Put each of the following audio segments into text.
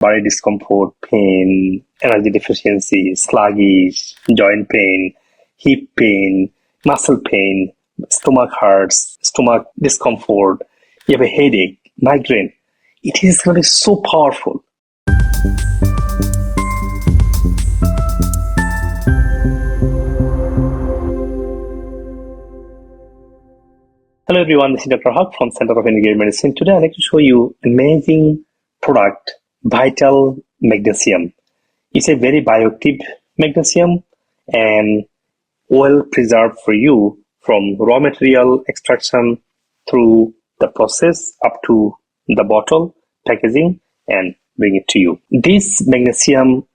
body discomfort, pain, energy deficiency, sluggish, joint pain, hip pain, muscle pain, stomach hurts, stomach discomfort, you have a headache, migraine. It is going to be so powerful. Hello everyone, this is Dr. Haq from Center of Integrative Medicine. Today I'd like to show you amazing product, Vital Magnesium. It's a very bioactive magnesium and well preserved for you from raw material extraction through the process up to the bottle, packaging and bring it to you. This magnesium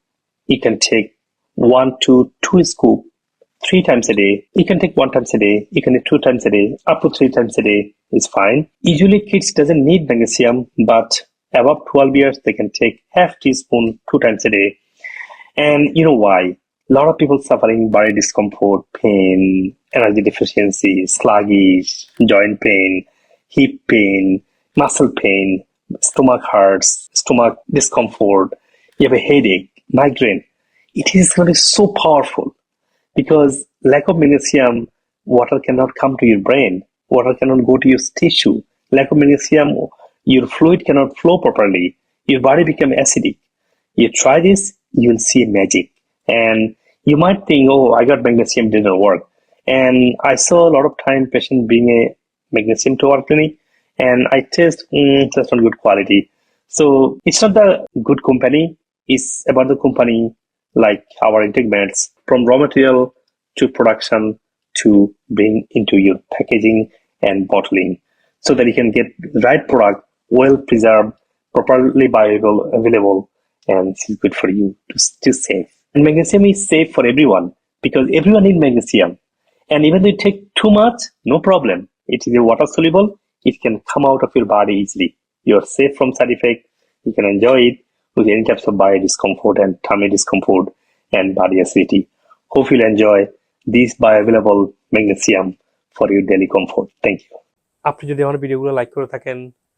you can take one to two scoop three times a day. You can take one times a day. You can take two times a day. Up to three times a day is fine. Usually kids doesn't need magnesium, but above 12 years, they can take half teaspoon two times a day. And you know why? A lot of people suffering body discomfort, pain, energy deficiency, sluggish, joint pain, hip pain, muscle pain, stomach hurts, stomach discomfort, you have a headache, migraine. It is really so powerful because lack of magnesium, water cannot come to your brain, water cannot go to your tissue. Lack of magnesium, your fluid cannot flow properly. Your body become acidic. You try this, you will see magic. And you might think, oh, I got magnesium, didn't work. And I saw a lot of time patient being a magnesium to our clinic, and I test, mm, that's not good quality. So it's not the good company. It's about the company like our integrates from raw material to production to bring into your packaging and bottling so that you can get the right product well preserved properly bioavailable available and it's good for you to still safe and magnesium is safe for everyone because everyone needs magnesium and even though you take too much no problem it is water soluble it can come out of your body easily you're safe from side effect you can enjoy it with any types of body discomfort and tummy discomfort and body acidity. Hope you'll enjoy this bioavailable magnesium for your daily comfort. Thank you. আপনি যদি আমার ভিডিওগুলো like করে থাকেন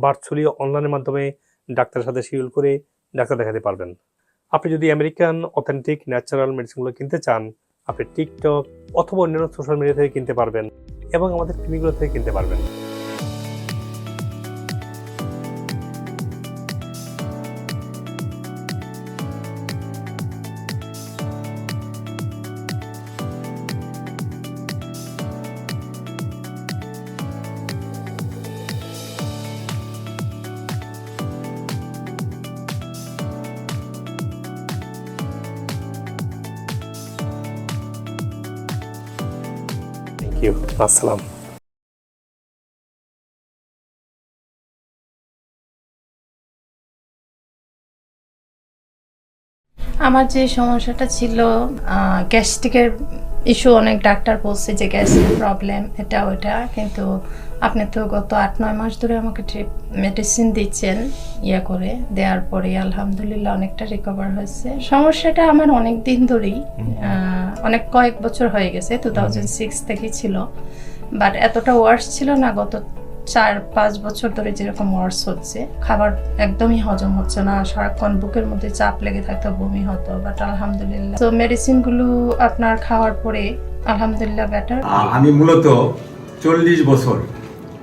virtually অনলাইনের মাধ্যমে ডাক্তারের সাথে শিডিউল করে ডাক্তার দেখাতে পারবেন। আপনি যদি আমেরিকান অথেন্টিক ন্যাচারাল মেডিসিনগুলো কিনতে চান, আপনি টিকটক অথবা অন্যান্য সোশ্যাল মিডিয়া থেকে কিনতে পারবেন এবং আমাদের ক্লিনিকগুলো থেকে কিনতে পারবেন। ইউ আসসালাম। আমার যে সমস্যাটা ছিল গ্যাস্ট্রিকের ইস্যু অনেক ডাক্তার বলছে যে গ্যাসের প্রবলেম এটা ওটা কিন্তু আপনি তো গত আট নয় মাস ধরে আমাকে ট্রিপ মেডিসিন দিচ্ছেন ইয়া করে দেওয়ার পরে আলহামদুলিল্লাহ অনেকটা রিকভার হয়েছে। সমস্যাটা আমার অনেক দিন ধরেই অনেক কয়েক বছর হয়ে গেছে টু থাউজেন্ড সিক্স থেকেই ছিল। বাট এতটা ওয়ার্স ছিল না গত চার, পাঁচ বছর ধরে যেরকম ওয়ার্স হচ্ছে, খাবার একদমই হজম হচ্ছে না, সারাক্ষণ বুকের মধ্যে চাপ লেগে থাকতো, বমি হতো বাট আলহামদুলিল্লাহ। তো মেডিসিনগুলো আপনার খাওয়ার পরে আলহামদুলিল্লাহ বেটার আমি মূলত চল্লিশ বছর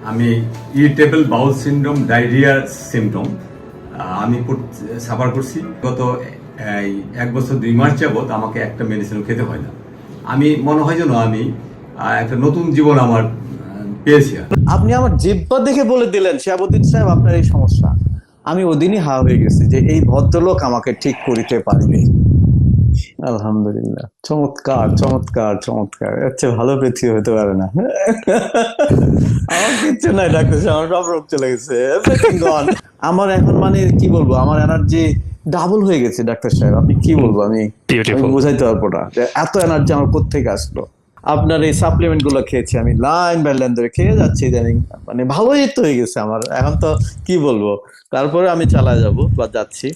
আমি irritable bowel syndrome diarrhoea symptom আমি সাফার করছি। গত এক বছর দুই মাস যাবৎ আমাকে একটা মেডিসিন খেতে হয় না। আমি, মনে হয় যেন আমি একটা নতুন জীবন আমার পেয়েছি আপনি আমার জিব্বা দেখে বলে দিলেন শিয়াবুদ্দিন সাহেব আপনার এই সমস্যা। আমি ওদিনই হা হয়ে গেছি যে এই ভদ্রলোক আমাকে ঠিক করিতে পারবে আলহামদুলিল্লাহ। চমৎকার চমৎকার চমৎকার। চেয়ে ভালো পৃথিবী হতে পারে না। আমার কিচ্ছু নাই ডাক্তার সাহেব, আমার সব রোগ চলে গেছে। আমার এখন মানে কি বলব আমার এনার্জি ডাবল হয়ে গেছে ডাক্তার সাহেব। আপনি কি বলব আমি বোঝাইতে পারব না যে এত এনার্জি আমার কোথেকে আসলো? আপনার এই সাপ্লিমেন্টগুলো খেয়েছি। আমি লাইন বাই লাইন ধরে খেয়ে যাচ্ছি ইদানিং। মানে ভালোই তো হয়ে গেছে আমার। এখন তো কি বলব? তারপরে আমি চালা যাব বা যাচ্ছি।